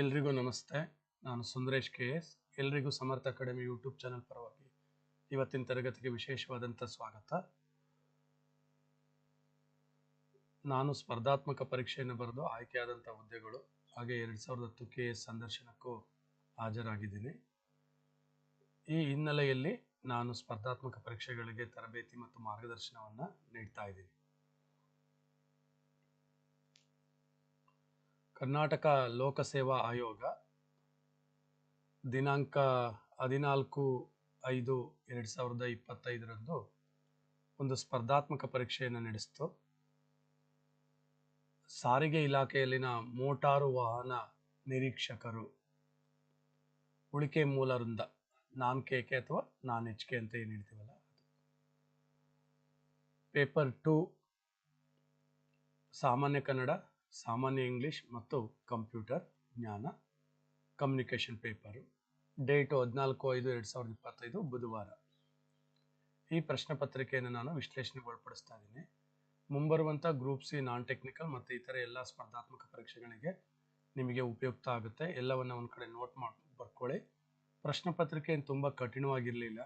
ಎಲ್ರಿಗೂ ನಮಸ್ತೆ. ನಾನು ಸುಂದರೇಶ್ ಕೆ ಎಸ್. ಎಲ್ರಿಗೂ ಸಮರ್ಥ ಅಕಾಡೆಮಿ ಯೂಟ್ಯೂಬ್ ಚಾನಲ್ ಪರವಾಗಿ ಇವತ್ತಿನ ತರಗತಿಗೆ ವಿಶೇಷವಾದಂಥ ಸ್ವಾಗತ. ನಾನು ಸ್ಪರ್ಧಾತ್ಮಕ ಪರೀಕ್ಷೆಯನ್ನು ಬರೆದು ಆಯ್ಕೆಯಾದಂಥ ಹುದ್ದೆಗಳು, ಹಾಗೆ ಎರಡು ಸಾವಿರದ ಹತ್ತು ಕೆ ಎಸ್ ಸಂದರ್ಶನಕ್ಕೂ ಹಾಜರಾಗಿದ್ದೀನಿ. ಈ ಹಿನ್ನೆಲೆಯಲ್ಲಿ ನಾನು ಸ್ಪರ್ಧಾತ್ಮಕ ಪರೀಕ್ಷೆಗಳಿಗೆ ತರಬೇತಿ ಮತ್ತು ಮಾರ್ಗದರ್ಶನವನ್ನು ನೀಡ್ತಾ ಇದ್ದೀನಿ. ಕರ್ನಾಟಕ ಲೋಕಸೇವಾ ಆಯೋಗ ದಿನಾಂಕ ಹದಿನಾಲ್ಕು ಐದು ಎರಡು ಸಾವಿರದ ಇಪ್ಪತ್ತೈದರಂದು ಒಂದು ಸ್ಪರ್ಧಾತ್ಮಕ ಪರೀಕ್ಷೆಯನ್ನು ನಡೆಸಿತು. ಸಾರಿಗೆ ಇಲಾಖೆಯಲ್ಲಿನ ಮೋಟಾರು ವಾಹನ ನಿರೀಕ್ಷಕರು ಉಳಿಕೆ ಮೂಲ ವೃಂದ ನಾನ್ ಕೆ ಅಥವಾ ನಾನ್ ಎಚ್ ಕೆ ಅಂತ ಏನು ಹೇಳ್ತೀವಲ್ಲ ಪೇಪರ್ ಟು, ಸಾಮಾನ್ಯ ಕನ್ನಡ ಸಾಮಾನ್ಯ ಇಂಗ್ಲಿಷ್ ಮತ್ತು ಕಂಪ್ಯೂಟರ್ ಜ್ಞಾನ ಕಮ್ಯುನಿಕೇಷನ್ ಪೇಪರು ಡೇಟು ಹದಿನಾಲ್ಕು ಐದು ಎರಡು ಸಾವಿರದ ಇಪ್ಪತ್ತೈದು ಬುಧವಾರ. ಈ ಪ್ರಶ್ನೆ ಪತ್ರಿಕೆಯನ್ನು ನಾನು ವಿಶ್ಲೇಷಣೆಗೆ ಒಳಪಡಿಸ್ತಾ ಇದ್ದೀನಿ. ಮುಂಬರುವಂಥ ಗ್ರೂಪ್ ಸಿ ನಾನ್ ಟೆಕ್ನಿಕಲ್ ಮತ್ತು ಇತರ ಎಲ್ಲ ಸ್ಪರ್ಧಾತ್ಮಕ ಪರೀಕ್ಷೆಗಳಿಗೆ ನಿಮಗೆ ಉಪಯುಕ್ತ ಆಗುತ್ತೆ. ಎಲ್ಲವನ್ನು ಒಂದು ಕಡೆ ನೋಟ್ ಮಾಡಿ, ಬರ್ಕೊಳ್ಳಿ. ಪ್ರಶ್ನೆ ಪತ್ರಿಕೆ ಏನು ತುಂಬ ಕಠಿಣವಾಗಿರಲಿಲ್ಲ.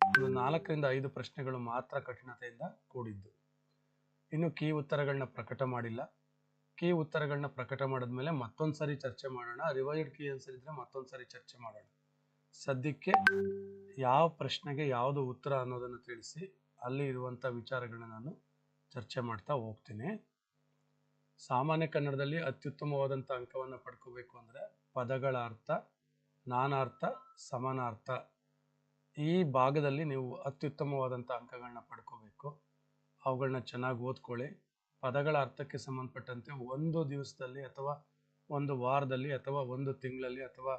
ಒಂದು ನಾಲ್ಕರಿಂದ ಐದು ಪ್ರಶ್ನೆಗಳು ಮಾತ್ರ ಕಠಿಣತೆಯಿಂದ ಕೂಡಿದ್ದು. ಇನ್ನು ಕೀ ಉತ್ತರಗಳನ್ನ ಪ್ರಕಟ ಮಾಡಿಲ್ಲ. ಕೀ ಉತ್ತರಗಳನ್ನ ಪ್ರಕಟ ಮಾಡಿದ್ಮೇಲೆ ಮತ್ತೊಂದು ಸರಿ ಚರ್ಚೆ ಮಾಡೋಣ. ರಿವೈಡ್ ಕೀ ಆನ್ಸರ್ ಇದ್ರೆ ಮತ್ತೊಂದು ಸರಿ ಚರ್ಚೆ ಮಾಡೋಣ. ಸದ್ಯಕ್ಕೆ ಯಾವ ಪ್ರಶ್ನೆಗೆ ಯಾವುದು ಉತ್ತರ ಅನ್ನೋದನ್ನು ತಿಳಿಸಿ ಅಲ್ಲಿ ಇರುವಂಥ ವಿಚಾರಗಳನ್ನ ನಾನು ಚರ್ಚೆ ಮಾಡ್ತಾ ಹೋಗ್ತೀನಿ. ಸಾಮಾನ್ಯ ಕನ್ನಡದಲ್ಲಿ ಅತ್ಯುತ್ತಮವಾದಂಥ ಅಂಕವನ್ನು ಪಡ್ಕೋಬೇಕು ಅಂದರೆ ಪದಗಳ ಅರ್ಥ ನಾನಾರ್ಥ, ಸಮಾನಾರ್ಥ. ಈ ಭಾಗದಲ್ಲಿ ನೀವು ಅತ್ಯುತ್ತಮವಾದಂಥ ಅಂಕಗಳನ್ನ ಪಡ್ಕೋಬೇಕು. ಅವುಗಳನ್ನ ಚೆನ್ನಾಗಿ ಓದ್ಕೊಳ್ಳಿ. ಪದಗಳ ಅರ್ಥಕ್ಕೆ ಸಂಬಂಧಪಟ್ಟಂತೆ ಒಂದು ದಿವಸದಲ್ಲಿ ಅಥವಾ ಒಂದು ವಾರದಲ್ಲಿ ಅಥವಾ ಒಂದು ತಿಂಗಳಲ್ಲಿ ಅಥವಾ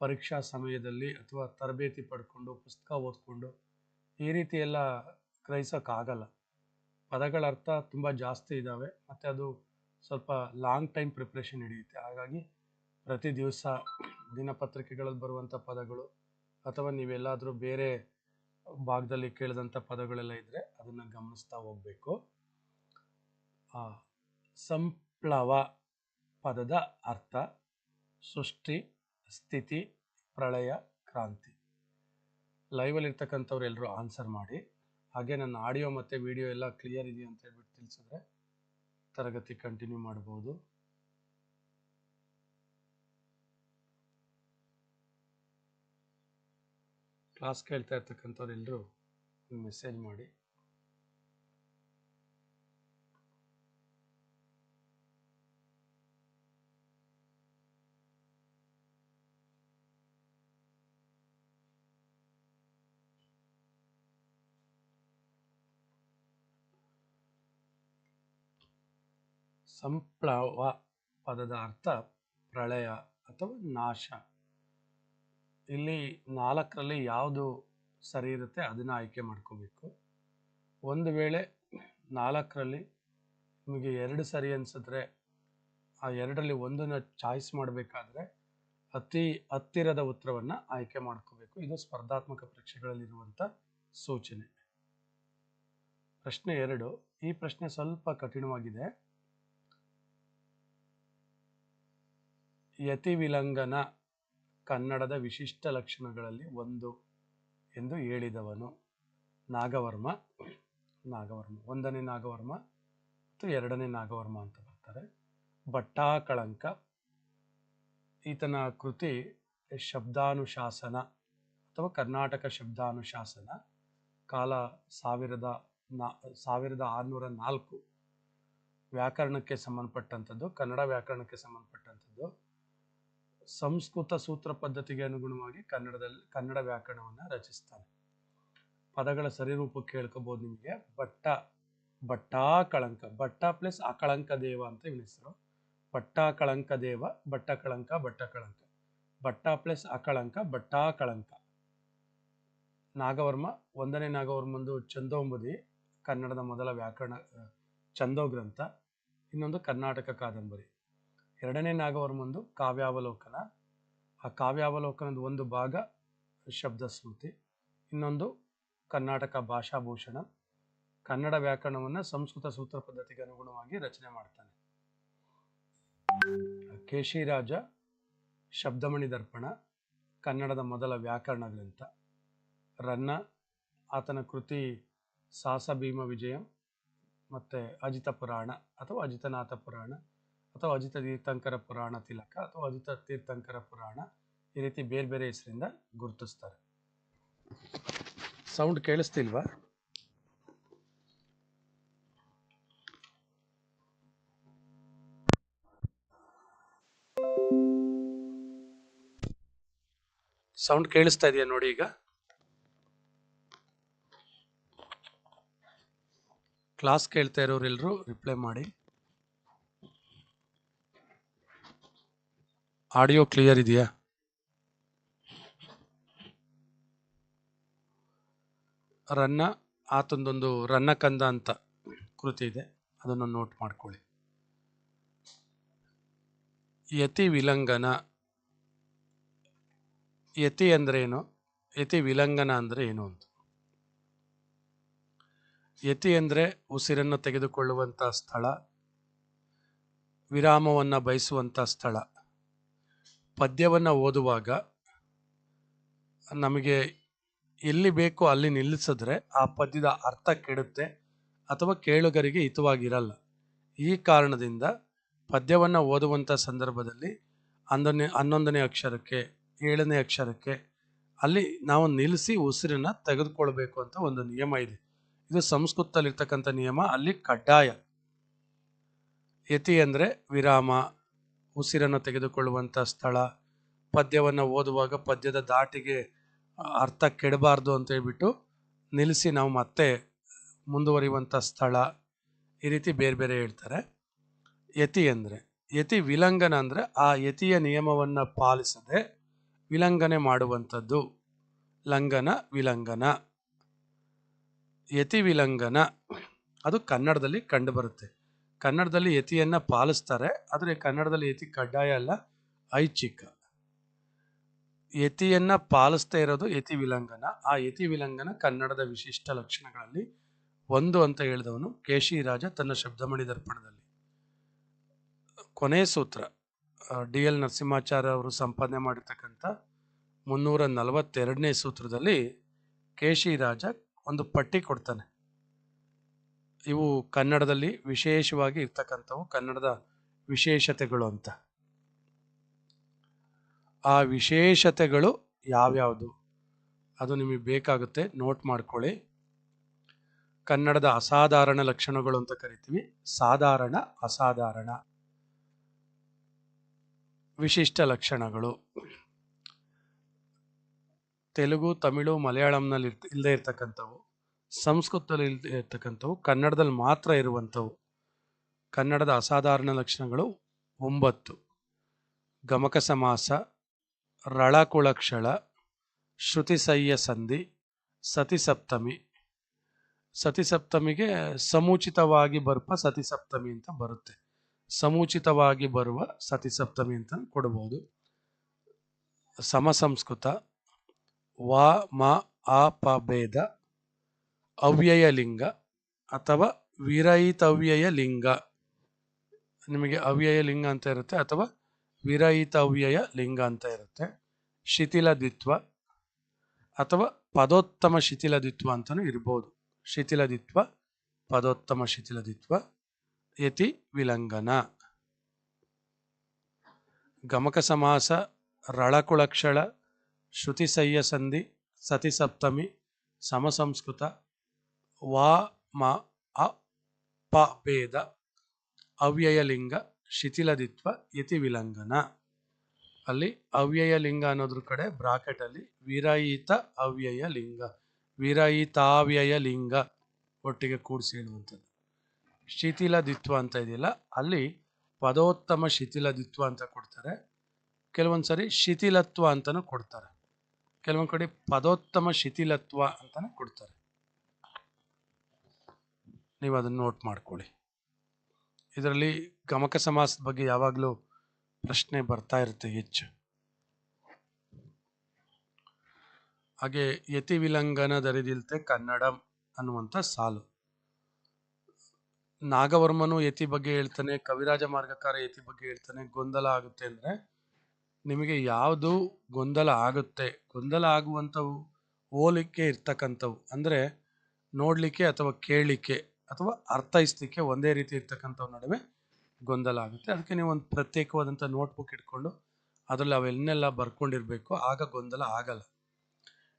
ಪರೀಕ್ಷಾ ಸಮಯದಲ್ಲಿ ಅಥವಾ ತರಬೇತಿ ಪಡ್ಕೊಂಡು, ಪುಸ್ತಕ ಓದ್ಕೊಂಡು ಈ ರೀತಿ ಎಲ್ಲ ಗ್ರಹಿಸೋಕ್ಕಾಗಲ್ಲ. ಪದಗಳ ಅರ್ಥ ತುಂಬ ಜಾಸ್ತಿ ಇದ್ದಾವೆ ಮತ್ತು ಅದು ಸ್ವಲ್ಪ ಲಾಂಗ್ ಟೈಮ್ ಪ್ರಿಪ್ರೇಷನ್ ಹಿಡಿಯುತ್ತೆ. ಹಾಗಾಗಿ ಪ್ರತಿ ದಿವಸ ದಿನಪತ್ರಿಕೆಗಳಲ್ಲಿ ಬರುವಂಥ ಪದಗಳು ಅಥವಾ ನೀವೆಲ್ಲಾದರೂ ಬೇರೆ ಭಾಗದಲ್ಲಿ ಕೇಳಿದಂಥ ಪದಗಳೆಲ್ಲ ಇದ್ದರೆ ಅದನ್ನು ಗಮನಿಸ್ತಾ ಹೋಗಬೇಕು. ಸಂಪ್ಲವ ಪದದ ಅರ್ಥ ಸೃಷ್ಟಿ, ಸ್ಥಿತಿ, ಪ್ರಳಯ, ಕ್ರಾಂತಿ. ಲೈವಲ್ಲಿ ಇರ್ತಕ್ಕಂಥವ್ರು ಎಲ್ಲರೂ ಆನ್ಸರ್ ಮಾಡಿ. ಹಾಗೆ ನನ್ನ ಆಡಿಯೋ ಮತ್ತು ವಿಡಿಯೋ ಎಲ್ಲ ಕ್ಲಿಯರ್ ಇದೆಯಾ ಅಂತ ಹೇಳ್ಬಿಟ್ಟು ತಿಳಿಸಿದ್ರೆ ತರಗತಿ ಕಂಟಿನ್ಯೂ ಮಾಡ್ಬೋದು. ಕ್ಲಾಸ್ ಕೇಳ್ತಾ ಇರ್ತಕ್ಕಂಥವ್ರು ಎಲ್ಲರೂ ಮೆಸೇಜ್ ಮಾಡಿ. ಸಂಪ್ಲವ ಪದದ ಅರ್ಥ ಪ್ರಳಯ ಅಥವಾ ನಾಶ. ಇಲ್ಲಿ ನಾಲ್ಕರಲ್ಲಿ ಯಾವುದು ಸರಿ ಇರುತ್ತೆ ಅದನ್ನು ಆಯ್ಕೆ ಮಾಡ್ಕೋಬೇಕು. ಒಂದು ವೇಳೆ ನಾಲ್ಕರಲ್ಲಿ ನಿಮಗೆ ಎರಡು ಸರಿ ಅನಿಸಿದ್ರೆ ಆ ಎರಡರಲ್ಲಿ ಒಂದನ್ನು ಚಾಯ್ಸ್ ಮಾಡಬೇಕಾದ್ರೆ ಅತಿ ಹತ್ತಿರದ ಉತ್ತರವನ್ನು ಆಯ್ಕೆ ಮಾಡ್ಕೋಬೇಕು. ಇದು ಸ್ಪರ್ಧಾತ್ಮಕ ಪರೀಕ್ಷೆಗಳಲ್ಲಿರುವಂಥ ಸೂಚನೆ. ಪ್ರಶ್ನೆ ಎರಡು, ಈ ಪ್ರಶ್ನೆ ಸ್ವಲ್ಪ ಕಠಿಣವಾಗಿದೆ. ಯತಿ ವಿಲಂಘನ ಕನ್ನಡದ ವಿಶಿಷ್ಟ ಲಕ್ಷಣಗಳಲ್ಲಿ ಒಂದು ಎಂದು ಹೇಳಿದವನು ನಾಗವರ್ಮ. ನಾಗವರ್ಮ, ಒಂದನೇ ನಾಗವರ್ಮ ಮತ್ತು ಎರಡನೇ ನಾಗವರ್ಮ ಅಂತ ಬರ್ತಾರೆ. ಭಟ್ಟಾಕಳಂಕ, ಈತನ ಕೃತಿ ಶಬ್ದಾನುಶಾಸನ ಅಥವಾ ಕರ್ನಾಟಕ ಶಬ್ದಾನುಶಾಸನ, ಕಾಲ ಸಾವಿರದ ನಾ, ಸಾವಿರದ ಆರುನೂರ ನಾಲ್ಕು ವ್ಯಾಕರಣಕ್ಕೆ ಸಂಬಂಧಪಟ್ಟಂಥದ್ದು, ಕನ್ನಡ ವ್ಯಾಕರಣಕ್ಕೆ ಸಂಬಂಧಪಟ್ಟಂಥದ್ದು. ಸಂಸ್ಕೃತ ಸೂತ್ರ ಪದ್ಧತಿಗೆ ಅನುಗುಣವಾಗಿ ಕನ್ನಡದಲ್ಲಿ, ಕನ್ನಡ ವ್ಯಾಕರಣವನ್ನು ರಚಿಸ್ತಾನೆ. ಪದಗಳ ಸರಿರೂಪ ಕೇಳ್ಕೋಬಹುದು ನಿಮಗೆ. ಭಟ್ಟ ಬಟ್ಟಾ ಕಳಂಕ, ಬಟ್ಟ ಪ್ಲಸ್ ಅಕಳಂಕ ದೇವ ಅಂತ ಹೆಸರು. ಬಟ್ಟಾ ಕಳಂಕ ದೇವ, ಬಟ್ಟ ಕಳಂಕ ಭಟ್ಟ ಕಳಂಕ. ಬಟ್ಟ ಪ್ಲಸ್ ಅಕಳಂಕ, ಬಟ್ಟಾ ಕಳಂಕ. ನಾಗವರ್ಮ, ಒಂದನೇ ನಾಗವರ್ಮಂದು ಚಂದೋಂಬುದಿ ಕನ್ನಡದ ಮೊದಲ ವ್ಯಾಕರಣ ಚಂದೋ ಗ್ರಂಥ ಇನ್ನೊಂದು ಕರ್ನಾಟಕ ಕಾದಂಬರಿ. ಎರಡನೇ ನಾಗವರ್ಮಂದು ಕಾವ್ಯಾವಲೋಕನ. ಆ ಕಾವ್ಯಾವಲೋಕನದ ಒಂದು ಭಾಗ ಶಬ್ದಸ್ಮೃತಿ ಇನ್ನೊಂದು ಕರ್ನಾಟಕ ಭಾಷಾಭೂಷಣ. ಕನ್ನಡ ವ್ಯಾಕರಣವನ್ನು ಸಂಸ್ಕೃತ ಸೂತ್ರ ಪದ್ಧತಿಗೆ ಅನುಗುಣವಾಗಿ ರಚನೆ ಮಾಡ್ತಾನೆ. ಕೇಶಿರಾಜ, ಶಬ್ದಮಣಿ ದರ್ಪಣ, ಕನ್ನಡದ ಮೊದಲ ವ್ಯಾಕರಣ ಗ್ರಂಥ. ರನ್ನ, ಆತನ ಕೃತಿ ಸಾಸ ಭೀಮ ವಿಜಯಂ, ಮತ್ತು ಅಜಿತ ಪುರಾಣ ಅಥವಾ ಅಜಿತನಾಥ ಪುರಾಣ. ಅಥವಾ ಅಜಿತ ತೀರ್ಥಂಕರ ಪುರಾಣ ತಿಲಕ ಅಥವಾ ಅಜಿತ ತೀರ್ಥಂಕರ ಪುರಾಣ ಈ ರೀತಿ ಬೇರೆ ಬೇರೆ ಹೆಸರಿಂದ ಗುರುತಿಸ್ತಾರೆ. ಸೌಂಡ್ ಕೇಳಿಸ್ತಿಲ್ವಾ? ಸೌಂಡ್ ಕೇಳಿಸ್ತಾ ಇದೆಯಾ ನೋಡಿ ಈಗ? ಕ್ಲಾಸ್ ಕೇಳ್ತಾ ಇರೋರೆಲ್ಲರೂ ರಿಪ್ಲೈ ಮಾಡಿ. ಆಡಿಯೋ ಕ್ಲಿಯರ್ ಇದೆಯಾ? ರನ್ನ, ಆತಂದೊಂದು ರನ್ನ ಕಂದ ಅಂತ ಕೃತಿ ಇದೆ. ಅದನ್ನು ನೋಟ್ ಮಾಡ್ಕೊಳ್ಳಿ. ಯತಿ ವಿಲಂಗನ, ಯತಿ ಅಂದ್ರೆ ಏನು ಯತಿ ವಿಲಂಗನ ಅಂದ್ರೆ ಏನು ಅಂತ? ಯತಿ ಅಂದ್ರೆ ಉಸಿರನ್ನು ತೆಗೆದುಕೊಳ್ಳುವಂಥ ಸ್ಥಳ, ವಿರಾಮವನ್ನು ಬಯಸುವಂಥ ಸ್ಥಳ. ಪದ್ಯವನ್ನ ಓದುವಾಗ ನಮಗೆ ಎಲ್ಲಿ ಬೇಕೋ ಅಲ್ಲಿ ನಿಲ್ಲಿಸಿದ್ರೆ ಆ ಪದ್ಯದ ಅರ್ಥ ಕೆಡುತ್ತೆ ಅಥವಾ ಕೇಳುಗರಿಗೆ ಹಿತವಾಗಿರಲ್ಲ. ಈ ಕಾರಣದಿಂದ ಪದ್ಯವನ್ನು ಓದುವಂಥ ಸಂದರ್ಭದಲ್ಲಿ ಹನ್ನೊಂದನೇ ಹನ್ನೊಂದನೇ ಅಕ್ಷರಕ್ಕೆ, ಏಳನೇ ಅಕ್ಷರಕ್ಕೆ ಅಲ್ಲಿ ನಾವು ನಿಲ್ಲಿಸಿ ಉಸಿರನ್ನ ತೆಗೆದುಕೊಳ್ಬೇಕು ಅಂತ ಒಂದು ನಿಯಮ ಇದೆ. ಇದು ಸಂಸ್ಕೃತದಲ್ಲಿರ್ತಕ್ಕಂಥ ನಿಯಮ. ಅಲ್ಲಿ ಕಡ್ಡಾಯ. ಯತಿ ಅಂದರೆ ವಿರಾಮ ಉಸಿರನ್ನು ತೆಗೆದುಕೊಳ್ಳುವಂಥ ಸ್ಥಳ, ಪದ್ಯವನ್ನು ಓದುವಾಗ ಪದ್ಯದ ದಾಟಿಗೆ ಅರ್ಥ ಕೆಡಬಾರ್ದು ಅಂತ ಹೇಳ್ಬಿಟ್ಟು ನಿಲ್ಲಿಸಿ ನಾವು ಮತ್ತೆ ಮುಂದುವರಿಯುವಂಥ ಸ್ಥಳ ಈ ರೀತಿ ಬೇರೆ ಬೇರೆ ಹೇಳ್ತಾರೆ. ಯತಿ ಅಂದರೆ, ಯತಿ ವಿಲಂಘನ ಅಂದರೆ ಆ ಯತಿಯ ನಿಯಮವನ್ನು ಪಾಲಿಸದೆ ವಿಲಂಘನೆ ಮಾಡುವಂಥದ್ದು. ಲಂಘನ ವಿಲಂಘನ ಯತಿ ವಿಲಂಘನ ಅದು ಕನ್ನಡದಲ್ಲಿ ಕಂಡುಬರುತ್ತೆ. ಕನ್ನಡದಲ್ಲಿ ಯತಿಯನ್ನ ಪಾಲಿಸ್ತಾರೆ, ಆದರೆ ಕನ್ನಡದಲ್ಲಿ ಯತಿ ಕಡ್ಡಾಯ ಅಲ್ಲ, ಐಚ್ಛಿಕ. ಯತಿಯನ್ನ ಪಾಲಿಸ್ತಾ ಇರೋದು ಯತಿ ವಿಲಂಗನ. ಆ ಯತಿ ವಿಲಂಗನ ಕನ್ನಡದ ವಿಶಿಷ್ಟ ಲಕ್ಷಣಗಳಲ್ಲಿ ಒಂದು ಅಂತ ಹೇಳಿದವನು ಕೇಶಿರಾಜ ತನ್ನ ಶಬ್ದಮಣಿ ದರ್ಪಣದಲ್ಲಿ ಕೊನೆ ಸೂತ್ರ ಡಿ ಎಲ್ ನರಸಿಂಹಾಚಾರ್ಯ ಅವರು ಸಂಪಾದನೆ ಮಾಡಿರ್ತಕ್ಕಂಥ ಮುನ್ನೂರ ನಲವತ್ತೆರಡನೇ ಸೂತ್ರದಲ್ಲಿ ಕೇಶಿರಾಜ ಒಂದು ಪಟ್ಟಿ ಕೊಡ್ತಾನೆ. ಇವು ಕನ್ನಡದಲ್ಲಿ ವಿಶೇಷವಾಗಿ ಇರ್ತಕ್ಕಂಥವು ಕನ್ನಡದ ವಿಶೇಷತೆಗಳು ಅಂತ. ಆ ವಿಶೇಷತೆಗಳು ಯಾವ್ಯಾವುದು? ಅದು ನಿಮಗೆ ಬೇಕಾಗುತ್ತೆ, ನೋಟ್ ಮಾಡ್ಕೊಳ್ಳಿ. ಕನ್ನಡದ ಅಸಾಧಾರಣ ಲಕ್ಷಣಗಳು ಅಂತ ಕರಿತೀವಿ. ಸಾಧಾರಣ, ಅಸಾಧಾರಣ. ವಿಶಿಷ್ಟ ಲಕ್ಷಣಗಳು. ತೆಲುಗು, ತಮಿಳು, ಮಲಯಾಳಂನಲ್ಲಿ ಇಲ್ಲದೇ ಇರ್ತಕ್ಕಂಥವು. ಸಂಸ್ಕೃತದಲ್ಲಿ ಇರ್ತಕ್ಕಂಥವು ಕನ್ನಡದಲ್ಲಿ ಮಾತ್ರ ಇರುವಂಥವು. ಕನ್ನಡದ ಅಸಾಧಾರಣ ಲಕ್ಷಣಗಳು ಒಂಬತ್ತು. ಗಮಕ ಸಮಾಸ, ರಳಕುಳಕ್ಷಳ ಶ್ರುತಿಸಯ್ಯ ಸಂಧಿ, ಸತಿಸಪ್ತಮಿ. ಸತಿಸಪ್ತಮಿಗೆ ಸಮುಚಿತವಾಗಿ ಬರುವ ಸತಿಸಪ್ತಮಿ ಅಂತ ಬರುತ್ತೆ. ಸಮುಚಿತವಾಗಿ ಬರುವ ಸತಿಸಪ್ತಮಿ ಅಂತ ಕೊಡಬಹುದು ಸಮಸಂಸ್ಕೃತ, ವ, ಮ ಆ ಪ, ಭೇದ ಅವ್ಯಯ ಲಿಂಗ ಅಥವಾ ವಿರಹಿತವ್ಯಯ ಲಿಂಗ ನಿಮಗೆ ಅವ್ಯಯ ಲಿಂಗ ಅಂತ ಇರುತ್ತೆ ಅಥವಾ ವಿರಹಿತವ್ಯಯ ಲಿಂಗ ಅಂತ ಇರುತ್ತೆ. ಶಿಥಿಲದಿತ್ವ ಅಥವಾ ಪದೋತ್ತಮ ಶಿಥಿಲದಿತ್ವ ಅಂತಲೂ ಇರ್ಬೋದು. ಶಿಥಿಲದಿತ್ವ, ಪದೋತ್ತಮ ಶಿಥಿಲದಿತ್ವ, ಯತಿ ವಿಲಂಗನ ಗಮಕ ಸಮಾಸ, ರಳಕುಳಕ್ಷಳ ಶ್ರುತಿಸಯ್ಯ ಸಂಧಿ ಸತಿಸಪ್ತಮಿ, ಸಮಸಂಸ್ಕೃತ. ವಾ, ಮ, ಅ, ಪ ಭೇದ ಅವ್ಯಯಲಿಂಗ, ಶಿಥಿಲದಿತ್ವ ಯತಿ ವಿಲಂಘನ ಅಲ್ಲಿ ಅವ್ಯಯ ಲಿಂಗ ಅನ್ನೋದ್ರ ಕಡೆ ಬ್ರಾಕೆಟ್ ಅಲ್ಲಿ ವಿರಹಿತ ಅವ್ಯಯ ಲಿಂಗ ವಿರಹಿತಾವ್ಯಯ ಲಿಂಗ ಒಟ್ಟಿಗೆ ಕೂಡಿಸಿ ಹೇಳುವಂಥದ್ದು ಶಿಥಿಲದಿತ್ವ ಅಂತ ಇದೆಯಲ್ಲ, ಅಲ್ಲಿ ಪದೋತ್ತಮ ಶಿಥಿಲದಿತ್ವ ಅಂತ ಕೊಡ್ತಾರೆ. ಕೆಲವೊಂದು ಸರಿ ಶಿಥಿಲತ್ವ ಅಂತಲೂ ಕೊಡ್ತಾರೆ. ಕೆಲವೊಂದು ಕಡೆ ಪದೋತ್ತಮ ಶಿಥಿಲತ್ವ ಅಂತಲೂ ಕೊಡ್ತಾರೆ. ನೀವು ಅದನ್ನು ನೋಟ್ ಮಾಡ್ಕೊಳ್ಳಿ. ಇದರಲ್ಲಿ ಗಮಕ ಸಮಾಸದ ಬಗ್ಗೆ ಯಾವಾಗಲೂ ಪ್ರಶ್ನೆ ಬರ್ತಾ ಇರುತ್ತೆ ಹೆಚ್ಚು. ಹಾಗೆ ಯತಿ ವಿಲಂಗನ ದರಿದಿಲ್ತೆ ಕನ್ನಡಂ ಅನ್ನುವಂಥ ಸಾಲು. ನಾಗವರ್ಮನು ಯತಿ ಬಗ್ಗೆ ಹೇಳ್ತಾನೆ, ಕವಿರಾಜ ಮಾರ್ಗಕಾರ ಯತಿ ಬಗ್ಗೆ ಹೇಳ್ತಾನೆ, ಗೊಂದಲ ಆಗುತ್ತೆ ಅಂದರೆ ನಿಮಗೆ ಯಾವುದು ಗೊಂದಲ ಆಗುತ್ತೆ? ಗೊಂದಲ ಆಗುವಂಥವು ಹೋಲಿಕೆ ಇರ್ತಕ್ಕಂಥವು. ಅಂದರೆ ನೋಡಲಿಕ್ಕೆ ಅಥವಾ ಕೇಳಲಿಕ್ಕೆ. ಅಥವಾ ಅರ್ಥೈಸ್ಲಿಕ್ಕೆ ಒಂದೇ ರೀತಿ ಇರ್ತಕ್ಕಂಥ ನಡುವೆ ಗೊಂದಲ ಆಗುತ್ತೆ. ಅದಕ್ಕೆ ನೀವು ಒಂದು ಪ್ರತ್ಯೇಕವಾದಂಥ ನೋಟ್ಬುಕ್ ಇಟ್ಕೊಂಡು ಅದರಲ್ಲಿ ಅವೆನ್ನೆಲ್ಲ ಬರ್ಕೊಂಡಿರಬೇಕು. ಆಗ ಗೊಂದಲ ಆಗಲ್ಲ.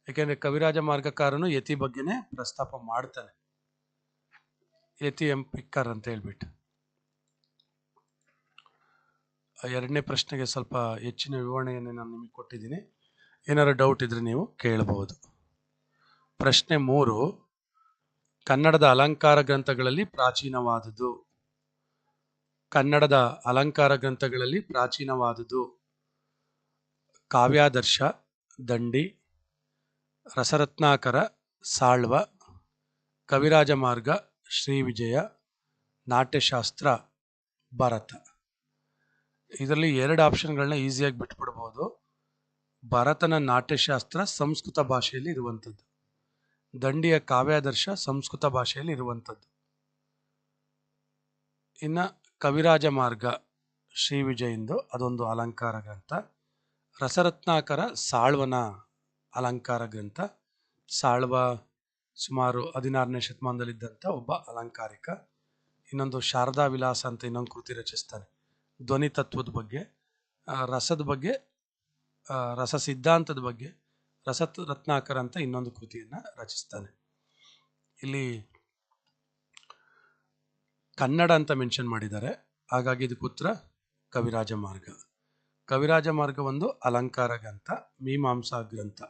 ಯಾಕೆಂದರೆ ಕವಿರಾಜ ಮಾರ್ಗಕಾರನು ಯತಿ ಬಗ್ಗೆನೇ ಪ್ರಸ್ತಾಪ ಮಾಡ್ತಾನೆ. ಯತಿ ಎಂ ಪಿಕ್ಕರ್ ಅಂತ ಹೇಳ್ಬಿಟ್ಟು. ಎರಡನೇ ಪ್ರಶ್ನೆಗೆ ಸ್ವಲ್ಪ ಹೆಚ್ಚಿನ ವಿವರಣೆಯನ್ನು ನಾನು ನಿಮಗೆ ಕೊಟ್ಟಿದ್ದೀನಿ. ಏನಾದ್ರು ಡೌಟ್ ಇದ್ರೆ ನೀವು ಕೇಳಬಹುದು ಪ್ರಶ್ನೆ ಮೂರು ಕನ್ನಡದ ಅಲಂಕಾರ ಗ್ರಂಥಗಳಲ್ಲಿ ಪ್ರಾಚೀನವಾದುದು ಕನ್ನಡದ ಅಲಂಕಾರ ಗ್ರಂಥಗಳಲ್ಲಿ ಪ್ರಾಚೀನವಾದುದು ಕಾವ್ಯಾದರ್ಶ, ದಂಡಿ, ರಸರತ್ನಾಕರ, ಸಾಳ್ವ, ಕವಿರಾಜ ಮಾರ್ಗ, ಶ್ರೀ ವಿಜಯ, ನಾಟ್ಯಶಾಸ್ತ್ರ, ಭರತ. ಇದರಲ್ಲಿ ಎರಡು ಆಪ್ಷನ್ಗಳನ್ನ ಈಸಿಯಾಗಿ ಬಿಟ್ಬಿಡ್ಬೋದು. ಭರತನ ನಾಟ್ಯಶಾಸ್ತ್ರ ಸಂಸ್ಕೃತ ಭಾಷೆಯಲ್ಲಿ ಇರುವಂಥದ್ದು. ದಂಡಿಯ ಕಾವ್ಯಾದರ್ಶ ಸಂಸ್ಕೃತ ಭಾಷೆಯಲ್ಲಿ ಇರುವಂಥದ್ದು. ಇನ್ನು ಕವಿರಾಜ ಮಾರ್ಗ ಶ್ರೀ ವಿಜಯಿಂದು ಅದೊಂದು ಅಲಂಕಾರ ಗ್ರಂಥ. ರಸರತ್ನಾಕರ ಸಾಳ್ವನ ಅಲಂಕಾರ ಗ್ರಂಥ. ಸಾಳ್ವ ಸುಮಾರು ಹದಿನಾರನೇ ಶತಮಾನದಲ್ಲಿದ್ದಂಥ ಒಬ್ಬ ಅಲಂಕಾರಿಕ. ಇನ್ನೊಂದು ಶಾರದಾ ವಿಲಾಸ ಅಂತ ಇನ್ನೊಂದು ಕೃತಿ ರಚಿಸ್ತಾನೆ. ಧ್ವನಿ ತತ್ವದ ಬಗ್ಗೆ ರಸದ ಬಗ್ಗೆ ರಸ ಸಿದ್ಧಾಂತದ ಬಗ್ಗೆ ರಸತ್ ರತ್ನಾಕರ ಅಂತ ಇನ್ನೊಂದು ಕೃತಿಯನ್ನ ರಚಿಸ್ತಾನೆ. ಇಲ್ಲಿ ಕನ್ನಡ ಅಂತ ಮೆನ್ಷನ್ ಮಾಡಿದ್ದಾರೆ. ಹಾಗಾಗಿ ಇದು ಪುತ್ರ ಕವಿರಾಜ ಮಾರ್ಗ. ಕವಿರಾಜ ಮಾರ್ಗ ಒಂದು ಅಲಂಕಾರ ಗ್ರಂಥ, ಮೀಮಾಂಸಾ ಗ್ರಂಥ.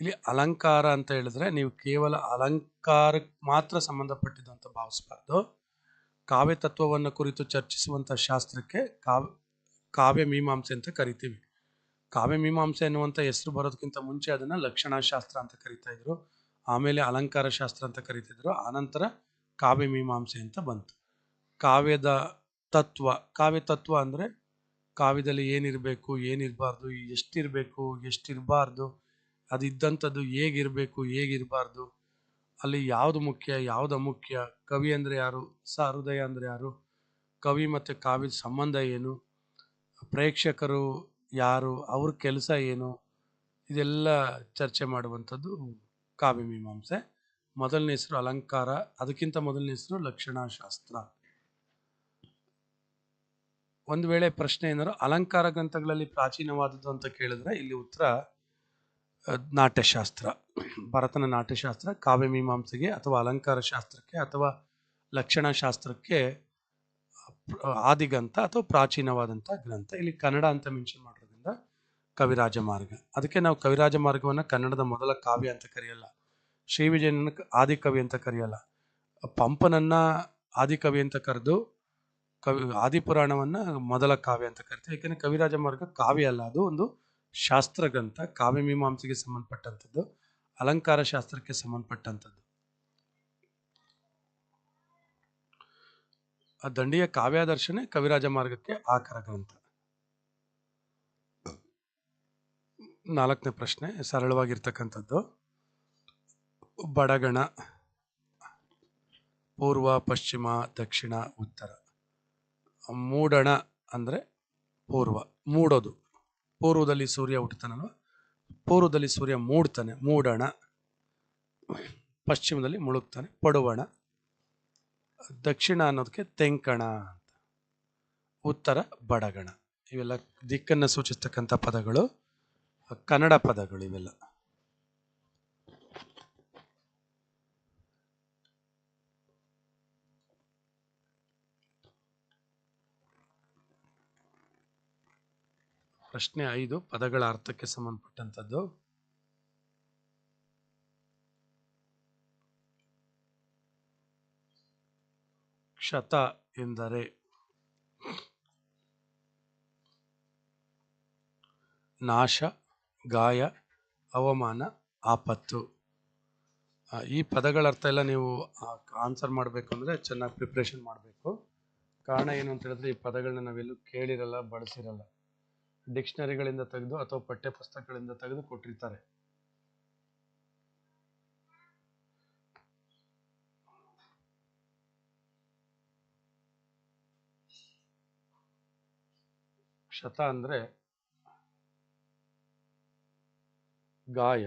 ಇಲ್ಲಿ ಅಲಂಕಾರ ಅಂತ ಹೇಳಿದ್ರೆ ನೀವು ಕೇವಲ ಅಲಂಕಾರಕ್ಕೆ ಮಾತ್ರ ಸಂಬಂಧಪಟ್ಟಿದಂತ ಭಾವಿಸಬಾರ್ದು ಕಾವ್ಯ ತತ್ವವನ್ನು ಕುರಿತು ಚರ್ಚಿಸುವಂಥ ಶಾಸ್ತ್ರಕ್ಕೆ ಕಾವ್, ಕಾವ್ಯ ಮೀಮಾಂಸೆ ಅಂತ ಕರಿತೀವಿ. ಕಾವ್ಯ ಮೀಮಾಂಸೆ ಎನ್ನುವಂಥ ಹೆಸರು ಬರೋದಕ್ಕಿಂತ ಮುಂಚೆ ಅದನ್ನು ಲಕ್ಷಣಶಾಸ್ತ್ರ ಅಂತ ಕರಿತಾ ಇದ್ರು. ಆಮೇಲೆ ಅಲಂಕಾರ ಶಾಸ್ತ್ರ ಅಂತ ಕರಿತಿದ್ರು ಆನಂತರ ಕಾವ್ಯ ಮೀಮಾಂಸೆ ಅಂತ ಬಂತು. ಕಾವ್ಯದ ತತ್ವ, ಕಾವ್ಯ ತತ್ವ ಅಂದರೆ ಕಾವ್ಯದಲ್ಲಿ ಏನಿರಬೇಕು, ಏನಿರಬಾರ್ದು, ಎಷ್ಟಿರಬೇಕು, ಎಷ್ಟಿರಬಾರ್ದು, ಅದು ಇದ್ದಂಥದ್ದು ಹೇಗಿರಬೇಕು, ಹೇಗಿರಬಾರ್ದು, ಅಲ್ಲಿ ಯಾವುದು ಮುಖ್ಯ, ಯಾವುದು ಅಮುಖ್ಯ, ಕವಿ ಅಂದರೆ ಯಾರು, ಸಹೃದಯ ಅಂದರೆ ಯಾರು, ಕವಿ ಮತ್ತು ಕಾವ್ಯದ ಸಂಬಂಧ ಏನು, ಪ್ರೇಕ್ಷಕರು ಯಾರು, ಅವ್ರ ಕೆಲಸ ಏನು, ಇದೆಲ್ಲ ಚರ್ಚೆ ಮಾಡುವಂಥದ್ದು ಕಾವ್ಯ ಮೀಮಾಂಸೆ. ಮೊದಲನೇ ಹೆಸರು ಅಲಂಕಾರ, ಅದಕ್ಕಿಂತ ಮೊದಲನೇ ಹೆಸರು ಲಕ್ಷಣಾಶಾಸ್ತ್ರ ಒಂದು ವೇಳೆ ಪ್ರಶ್ನೆ ಏನಾದ್ರು, ಅಲಂಕಾರ ಗ್ರಂಥಗಳಲ್ಲಿ ಪ್ರಾಚೀನವಾದದ್ದು ಅಂತ ಕೇಳಿದ್ರೆ ಇಲ್ಲಿ ಉತ್ತರ ನಾಟ್ಯಶಾಸ್ತ್ರ. ಭರತನ ನಾಟ್ಯಶಾಸ್ತ್ರ ಕಾವ್ಯ ಮೀಮಾಂಸೆಗೆ ಅಥವಾ ಅಲಂಕಾರ ಶಾಸ್ತ್ರಕ್ಕೆ ಅಥವಾ ಲಕ್ಷಣಶಾಸ್ತ್ರಕ್ಕೆ ಆ, ಆದಿಗ್ರಂಥ ಅಥವಾ ಪ್ರಾಚೀನವಾದಂಥ ಗ್ರಂಥ. ಇಲ್ಲಿ ಕನ್ನಡ ಅಂತ ಮೆನ್ಷನ್ ಮಾಡೋದ್ರಿಂದ ಕವಿರಾಜ ಮಾರ್ಗ. ಅದಕ್ಕೆ ನಾವು ಕವಿರಾಜ ಮಾರ್ಗವನ್ನು ಕನ್ನಡದ ಮೊದಲ ಕಾವ್ಯ ಅಂತ ಕರೆಯಲ್ಲ. ಶ್ರೀ ವಿಜಯನನ್ನ ಆದಿಕವಿ ಅಂತ ಕರೆಯಲ್ಲ. ಪಂಪನನ್ನ ಆದಿಕವಿ ಅಂತ ಕರೆದು ಕವಿ ಆದಿಪುರಾಣವನ್ನು ಮೊದಲ ಕಾವ್ಯ ಅಂತ ಕರಿತೀವಿ. ಯಾಕೆಂದರೆ ಕವಿರಾಜ ಮಾರ್ಗ ಕಾವ್ಯ ಅಲ್ಲ ಅದು ಒಂದು ಶಾಸ್ತ್ರ ಗ್ರಂಥ ಕಾವ್ಯ ಮೀಮಾಂಸೆಗೆ ಸಂಬಂಧಪಟ್ಟಂಥದ್ದು ಅಲಂಕಾರ ಶಾಸ್ತ್ರಕ್ಕೆ ಸಂಬಂಧಪಟ್ಟಂಥದ್ದು. ಆ ದಂಡಿಯ ಕಾವ್ಯಾದರ್ಶನೇ ಕವಿರಾಜ ಮಾರ್ಗಕ್ಕೆ ಆಕರ ಗ್ರಂಥ ನಾಲ್ಕನೇ ಪ್ರಶ್ನೆ, ಸರಳವಾಗಿರ್ತಕ್ಕಂಥದ್ದು. ಬಡಗಣ, ಪೂರ್ವ, ಪಶ್ಚಿಮ, ದಕ್ಷಿಣ, ಉತ್ತರ. ಮೂಡಣ ಅಂದರೆ ಪೂರ್ವ, ಮೂಡೋದು. ಪೂರ್ವದಲ್ಲಿ ಸೂರ್ಯ ಹುಟ್ಟುತ್ತಾನಲ್ವ? ಪೂರ್ವದಲ್ಲಿ ಸೂರ್ಯ ಮೂಡ್ತಾನೆ, ಮೂಡಣ. ಪಶ್ಚಿಮದಲ್ಲಿ ಮುಳುಗ್ತಾನೆ, ಪಡುವಣ. ದಕ್ಷಿಣ ಅನ್ನೋದಕ್ಕೆ ತೆಂಕಣ ಅಂತ. ಉತ್ತರ ಬಡಗಣ. ಇವೆಲ್ಲ ದಿಕ್ಕನ್ನು ಸೂಚಿಸ್ತಕ್ಕಂಥ ಪದಗಳು. ಕನ್ನಡ ಪದಗಳು ಇವೆಲ್ಲ. ಪ್ರಶ್ನೆ ಐದು, ಪದಗಳ ಅರ್ಥಕ್ಕೆ ಸಂಬಂಧಪಟ್ಟಂಥದ್ದು. ಕ್ಷತ ಎಂದರೆ ನಾಶ, ಗಾಯ, ಅವಮಾನ, ಆಪತ್ತು. ಈ ಪದಗಳ ಅರ್ಥ ಎಲ್ಲ ನೀವು ಆನ್ಸರ್ ಮಾಡಬೇಕು ಅಂದರೆ ಚೆನ್ನಾಗಿ ಪ್ರಿಪ್ರೇಷನ್ ಮಾಡಬೇಕು. ಕಾರಣ ಏನು ಅಂತ ಹೇಳಿದ್ರೆ ಈ ಪದಗಳನ್ನ ನಾವೆಲ್ಲೂ ಕೇಳಿರಲ್ಲ, ಬಳಸಿರಲ್ಲ. ಡಿಕ್ಷನರಿಗಳಿಂದ ತೆಗೆದು ಅಥವಾ ಪಠ್ಯ ಪುಸ್ತಕಗಳಿಂದ ತೆಗೆದು ಕೊಟ್ಟಿರ್ತಾರೆ. ಕ್ಷತ ಅಂದರೆ ಗಾಯ.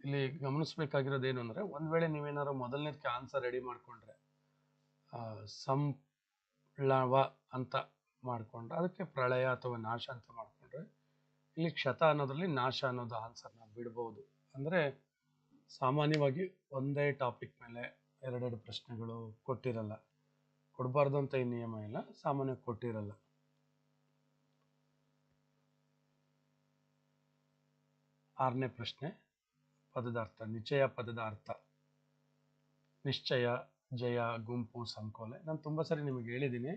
ಇಲ್ಲಿ ಗಮನಿಸ್ಬೇಕಾಗಿರೋದು ಏನು ಅಂದ್ರೆ ಒಂದ್ ವೇಳೆ ನೀವೇನಾದ್ರು ಮೊದಲನೇದಕ್ಕೆ ಆನ್ಸರ್ ರೆಡಿ ಮಾಡ್ಕೊಂಡ್ರೆ ಆ, ಸಂಪ್ಳವ ಅಂತ ಮಾಡಿಕೊಂಡ್ರೆ ಅದಕ್ಕೆ ಪ್ರಳಯ ಅಥವಾ ನಾಶ ಅಂತ ಮಾಡ್ಕೊಂಡ್ರೆ ಇಲ್ಲಿ ಕ್ಷತ ಅನ್ನೋದ್ರಲ್ಲಿ ನಾಶ ಅನ್ನೋದು ಆನ್ಸರ್ನ ಬಿಡ್ಬೋದು. ಅಂದ್ರೆ ಸಾಮಾನ್ಯವಾಗಿ ಒಂದೇ ಟಾಪಿಕ್ ಮೇಲೆ ಎರಡೆರಡು ಪ್ರಶ್ನೆಗಳು ಕೊಟ್ಟಿರಲ್ಲ. ಕೊಡಬಾರ್ದು ಅಂತ ಈ ನಿಯಮ ಇಲ್ಲ, ಸಾಮಾನ್ಯ ಕೊಟ್ಟಿರಲ್ಲ. ಆರನೇ ಪ್ರಶ್ನೆ, ಪದದ ಅರ್ಥ, ನಿಶ್ಚಯ ಪದದ ಅರ್ಥ. ನಿಶ್ಚಯ, ಜಯ, ಗುಂಪು, ಸಂಕೋಲೆ. ನಾನು ತುಂಬ ಸರಿ ನಿಮಗೆ ಹೇಳಿದ್ದೀನಿ